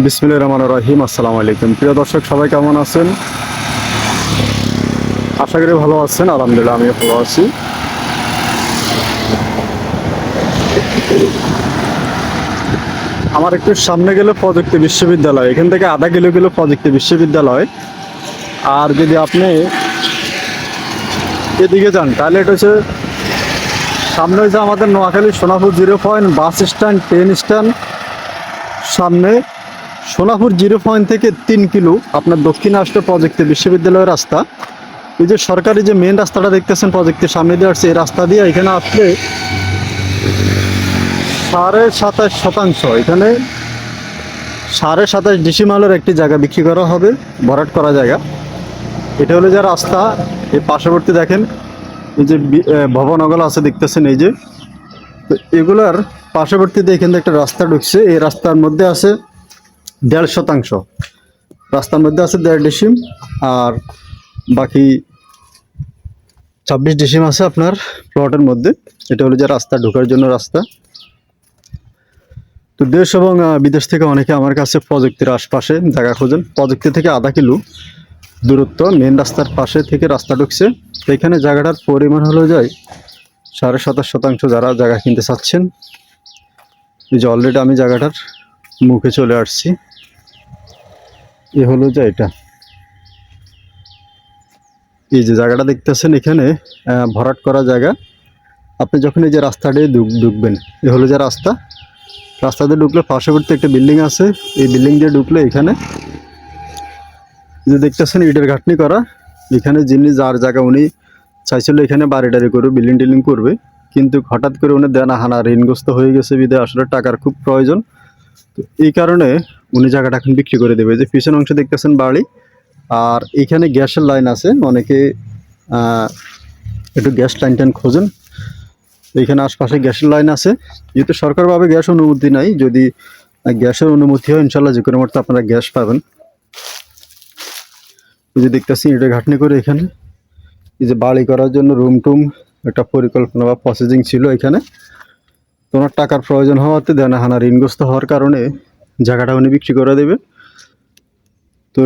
বিসমিল্লাহ রহমান রহিম, আসসালামু আলাইকুম। প্রিয় দর্শক, সবাই কেমন আছেন? আশা করি ভালো আছেন, আলহামদুলিল্লাহ আমিও ভালো আছি। আমার একটু সামনে গেলে প্রযুক্তি বিশ্ববিদ্যালয়, এখান থেকে আধা কিলো গেলে প্রযুক্তি বিশ্ববিদ্যালয়। আর যদি আপনি এদিকে যান, তাহলে এটা হচ্ছে সামনে হচ্ছে আমাদের Noakhali Sonapur zero point bus stand, train stand. সামনে সোনাপুর জিরো পয়েন্ট থেকে তিন কিলো আপনার দক্ষিণে আসলে প্রযুক্তি বিশ্ববিদ্যালয়ের রাস্তা। এই যে সরকারি যে মেন রাস্তাটা দেখতেছেন প্রযুক্তির সামনে দিয়ে আসছে, এই রাস্তা দিয়ে এখানে আসলে সাড়ে সাতাশ শতাংশ, এখানে সাড়ে সাতাশ ডিসিমালের একটি জায়গা বিক্রি করা হবে, ভরাট করা জায়গা। এটা হলো যে রাস্তা, এই পার্শ্ববর্তী দেখেন, এই যে ভবনগুলো আছে দেখতেছেন, এই যে। তো এগুলার পার্শ্ববর্তীতে এখান একটা রাস্তা ঢুকছে, এই রাস্তার মধ্যে আছে দেড় শতাংশ। রাস্তার মধ্যে আছে দেড় ডিসিম আর বাকি ছাব্বিশ ডিসিম আছে আপনার প্লটের মধ্যে। এটা হলো যে রাস্তা, ঢোকার জন্য রাস্তা। তো দেশ এবং বিদেশ থেকে অনেকে আমার কাছে প্রযুক্তির আশপাশে জায়গা খোঁজেন। প্রযুক্তি থেকে আধা কিলো দূরত্ব মেন রাস্তার পাশে থেকে রাস্তা ঢুকছে। তো এখানে জায়গাটার পরিমাণ হলো যায় সাড়ে সাতাশ শতাংশ যারা জায়গা কিনতে চাচ্ছেন। এই যে অলরেডি আমি জায়গাটার মুখে চলে আসছি। এ হলো যে এটা। এই যে জায়গাটা দেখতেছেন এখানে ভরাট করা জায়গা। আপনি যখন এই যে রাস্তা দিয়ে ঢুক- ঢুকবেন, এ হলো যে রাস্তা। রাস্তা দিয়ে ঢুকলে পার্শ্ববর্তী একটা বিল্ডিং আছে। এই বিল্ডিং দিয়ে ঢুকলে এখানে যে দেখতেছেন ইটের ঘাটনি করা। এখানে যিনি যার জায়গা উনি চাইছিল এখানে বাড়ি টাড়ি করবে বিল্ডিং টিল্ডিং করবে। কিন্তু হঠাৎ করে উনি দেনা হানা ঋণগ্রস্ত হয়ে গেছে বিদে আসলে টাকার খুব প্রয়োজন। তো এই কারণে উনি জায়গাটা এখন বিক্রি করে দেবে। যে পিছন অংশ দেখতেছেন বাড়ি আর এখানে গ্যাসের লাইন আছে, অনেকে একটু গ্যাস লাইন টাইন খোঁজেন। এখানে আশপাশে গ্যাসের লাইন আছে। যেহেতু সরকারভাবে গ্যাস অনুমতি নাই, যদি গ্যাসের অনুমতি হয় ইনশাল্লাহ যে কোনো মুহূর্তে আপনারা গ্যাস পাবেন। এই যে দেখতেছি এটা ঘাটনি করে এখানে। এই যে বাড়ি করার জন্য রুম টুম, একটা পরিকল্পনা বা প্রসেসিং ছিল এখানে। তো ওনার টাকার প্রয়োজন হওয়াতে দেনা হানা ঋণগ্রস্ত হওয়ার কারণে জায়গাটা উনি বিক্রি করে দেবে। তো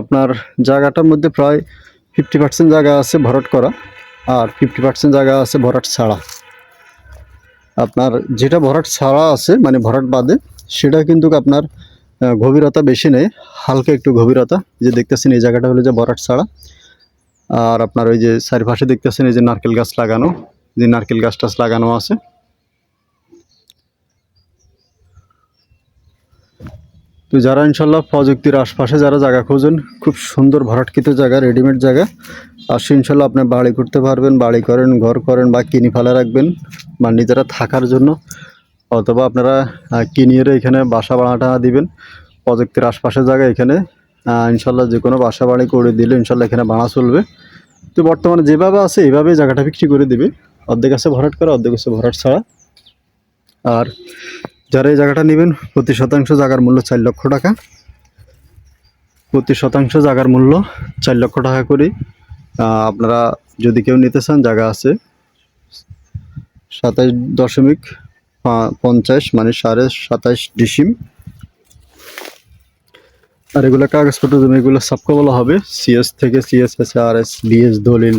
আপনার জায়গাটার মধ্যে প্রায় ফিফটি পার্সেন্ট জায়গা আছে ভরাট করা আর ফিফটি পার্সেন্ট জায়গা আছে ভরাট ছাড়া। আপনার যেটা ভরাট ছাড়া আছে মানে ভরাট বাদে, সেটা কিন্তু আপনার গভীরতা বেশি নেই, হালকা একটু গভীরতা। যে দেখতেছেন এই জায়গাটা হলো যে ভরাট ছাড়া। আর আপনার ওই যে চারিপাশে দেখতেছেন এই যে নারকেল গাছ লাগানো, যে নারকেল গাছ টাছ লাগানো আছে। তো যারা ইনশাল্লাহ প্রযুক্তির আশপাশে যারা জায়গা খোঁজেন, খুব সুন্দর ভরাটকৃত জায়গা রেডিমেড জায়গা আসলে ইনশাল্লাহ আপনি বাড়ি করতে পারবেন, বাড়ি করেন, ঘর করেন বা কিনে ফেলে রাখবেন বা নিজেরা থাকার জন্য। অথবা আপনারা কিনিয়ে এখানে বাসা ভাড়াটা দিবেন, প্রযুক্তির আশপাশে জায়গা এখানে। ইনশাল্লাহ যে কোনো বাসা বাড়ি করে দিলে ইনশাল্লাহ এখানে ভাড়া চলবে। তো বর্তমানে যেভাবে আছে এইভাবেই জায়গাটা বিক্রি করে দিবে। অর্ধেক আছে ভরাট করা, অর্ধেক আছে ভরাট ছাড়া। আর যারা এই জায়গাটা নেবেন, প্রতি শতাংশ জায়গার মূল্য চার লক্ষ টাকা। প্রতি শতাংশ জায়গার মূল্য চার লক্ষ টাকা করে। আপনারা যদি কেউ নিতে চান, জায়গা আছে সাতাশ দশমিক পঞ্চাশ মানে সাড়ে সাতাশ ডিসিম। আর এগুলো কাগজপত্র জমি, এগুলো সবকে বলা হবে। সিএস থেকে CS S R S BS দলিল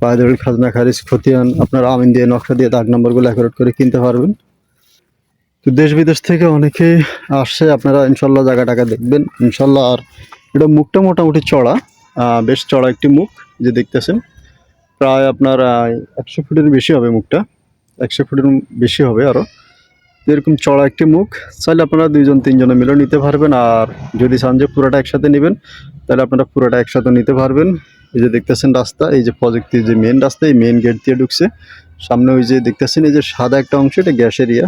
পায়দলিল খাজনা, খারিজ, খতিয়ান, আপনার আমিন দিয়ে নকশা দিয়ে দাগ নম্বরগুলো অ্যাকুরেট করে কিনতে পারবেন। তো দেশ বিদেশ থেকে অনেকে আসছে আপনারা ইনশাল্লাহ জায়গা টাকা দেখবেন। ইনশাল্লাহ আর এটা মুখটা মোটামুটি চড়া বেশ চড়া একটি মুখ যে দেখতেছেন। প্রায় আপনার একশো ফুটের বেশি হবে মুখটা, একশো ফুটের বেশি হবে আরও এরকম চড়া একটি মুখ, চাইলে আপনারা দুইজন, তিনজনে মিলে নিতে পারবেন। আর যদি চান যে পুরোটা একসাথে নেবেন, তাহলে আপনারা পুরোটা একসাথে নিতে পারবেন। এই যে দেখতেছেন রাস্তা, এই যে প্রযুক্তির যে মেন রাস্তা, এই মেন গেট দিয়ে ঢুকছে। সামনে ওই যে দেখতেছেন, এই যে সাদা একটা অংশ, এটা গ্যাস এরিয়া।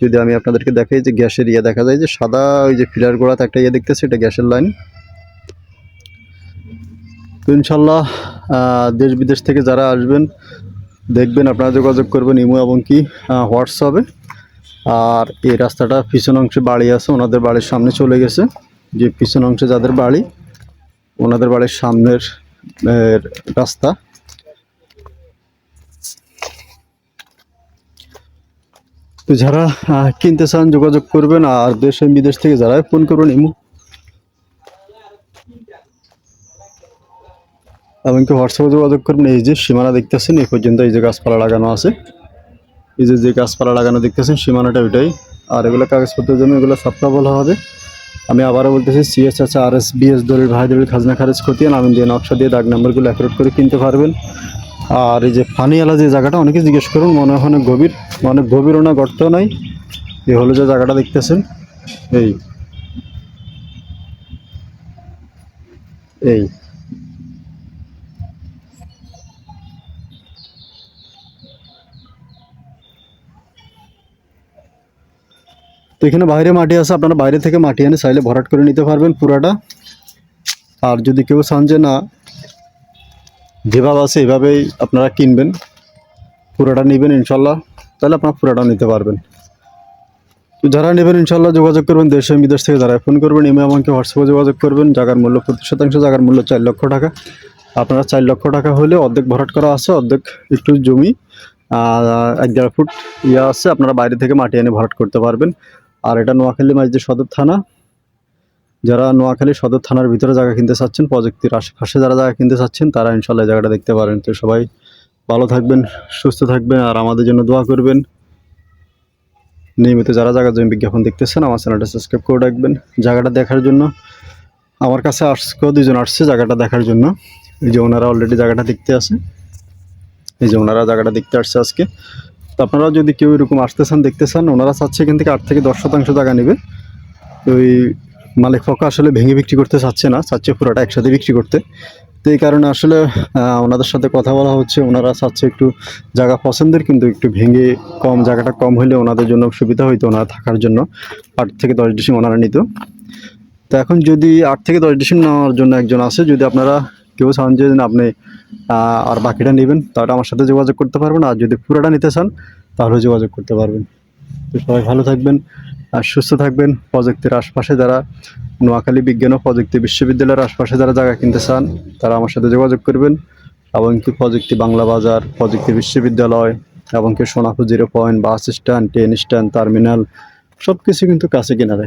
যদি আমি আপনাদেরকে দেখাই যে গ্যাসের ইয়ে দেখা যায় যে সাদা ওই যে ফিলার গোড়াতে একটা ইয়ে দেখতেছি, এটা গ্যাসের লাইন। তো ইনশাল্লাহ দেশ বিদেশ থেকে যারা আসবেন, দেখবেন, আপনারা যোগাযোগ করবেন ইমো এবং কি হোয়াটসঅ্যাপে আর এই রাস্তাটা পিছন অংশে বাড়ি আছে, ওনাদের বাড়ির সামনে চলে গেছে। যে পিছন অংশে যাদের বাড়ি, ওনাদের বাড়ির সামনের রাস্তা। তো যারা কিনতে চান, যোগাযোগ করবেন আর দেশ বিদেশ থেকে যারা ফোন করবেন, ইমু। এমনকি হোয়াটসঅ্যাপে যোগাযোগ করবেন। এই যে সীমানা দেখতেছেন, এই পর্যন্ত এই যে গাছপালা লাগানো আছে। এই যে যে গাছপালা লাগানো দেখতেছেন, সীমানাটা ওইটাই। আর এগুলো কাগজপত্রের জন্য এগুলো সাপ্তা বলা হবে। আমি আবারও বলতেছি সিএস আছে আর এস বিএস দলিল ভাই দলিল খাজনা খারেজ খতিয়ান আমি দিয়ে নকশা দিয়ে দাগ নাম্বারগুলো অ্যাকুরেট করে কিনতে পারবেন। আর এই যে ফানিয়ালা যে জায়গাটা, অনেকে জিজ্ঞেস করুন, মনে হয় অনেক গভীর, অনেক গভীরও না গর্ত নাই। এই হলো যে জায়গাটা দেখতেছেন। এই। এই। তো এখানে বাইরে মাটি আছে, আপনারা বাইরে থেকে মাটি এনে চাইলে ভরাট করে নিতে পারবেন পুরাটা। আর যদি কেউ চান যে না যেভাবে আছে এভাবেই আপনারা কিনবেন। পুরাটা নেবেন ইনশাল্লাহ। তাহলে আপনারা পুরাটা নিতে পারবেন। যারা নেবেন ইনশাল্লাহ যোগাযোগ করবেন দেশ বিদেশ থেকে যারা ফোন করবেন এমনি আমাকে হোয়াটসঅ্যাপে যোগাযোগ করবেন। জায়গার মূল্য প্রতি শতাংশ, জায়গার মূল্য চার লক্ষ টাকা। আপনারা চার লক্ষ টাকা হলে অর্ধেক ভরাট করা আছে, অর্ধেক একটু জমি এক দেড় ফুট ইয়ে আছে। আপনারা বাইরে থেকে মাটি এনে ভরাট করতে পারবেন। আর এটা নোয়াখালী মাঝদি সদর থানা। যারা নোয়াখালী সদর থানার ভিতরে জায়গা কিনতে চাচ্ছেন, প্রযুক্তির আশেপাশে যারা জায়গা কিনতে চাচ্ছেন, তারা ইনশাল্লাহ জায়গাটা দেখতে পারেন। তো সবাই ভালো থাকবেন, সুস্থ থাকবেন আর আমাদের জন্য দোয়া করবেন। নিয়মিত যারা জায়গা জমি বিজ্ঞাপন দেখতেছেন, আমার চ্যানেলটা সাবস্ক্রাইব করে রাখবেন। জায়গাটা দেখার জন্য আমার কাছে আজকেও দুজন আসছে জায়গাটা দেখার জন্য। এই যে ওনারা অলরেডি জায়গাটা দেখতে আসে এই যে ওনারা জায়গাটা দেখতে আসছে আজকে। তো আপনারা যদি কেউ এরকম আসতে চান, দেখতে চান, ওনারা চাচ্ছে এখান থেকে আট থেকে দশ শতাংশ জায়গা নেবে। তো ওই মালিক পক্ষ আসলে ভেঙে বিক্রি করতে চাচ্ছে না, চাচ্ছে পুরোটা একসাথে বিক্রি করতে। তো এই কারণে আসলে ওনাদের সাথে কথা বলা হচ্ছে, ওনারা চাচ্ছে একটু জায়গা পছন্দের, কিন্তু একটু ভেঙে কম, জায়গাটা কম হলে ওনাদের জন্য সুবিধা হইতো ওনারা থাকার জন্য। আট থেকে দশ ডিসিম ওনারা নিত। তো এখন যদি আট থেকে দশ ডিসিম নেওয়ার জন্য একজন আছে, যদি আপনারা কেউ চান যে আপনি আর বাকিটা নেবেন, তাহলে আমার সাথে যোগাযোগ করতে পারবেন, আর যদি পুরোটা নিতে চান, তাহলে যোগাযোগ করতে পারবেন। সবাই ভালো থাকবেন আর সুস্থ থাকবেন। প্রযুক্তির আশপাশে যারা নোয়াখালী বিজ্ঞান ও প্রযুক্তি বিশ্ববিদ্যালয়ের আশপাশে যারা জায়গা কিনতে চান, তারা আমার সাথে যোগাযোগ করবেন এবং কি প্রযুক্তি বাংলা বাজার, প্রযুক্তি বিশ্ববিদ্যালয় এবং কি Sonapur zero point bus stand train stand terminal সব কিছু কিন্তু কাছে কিনারে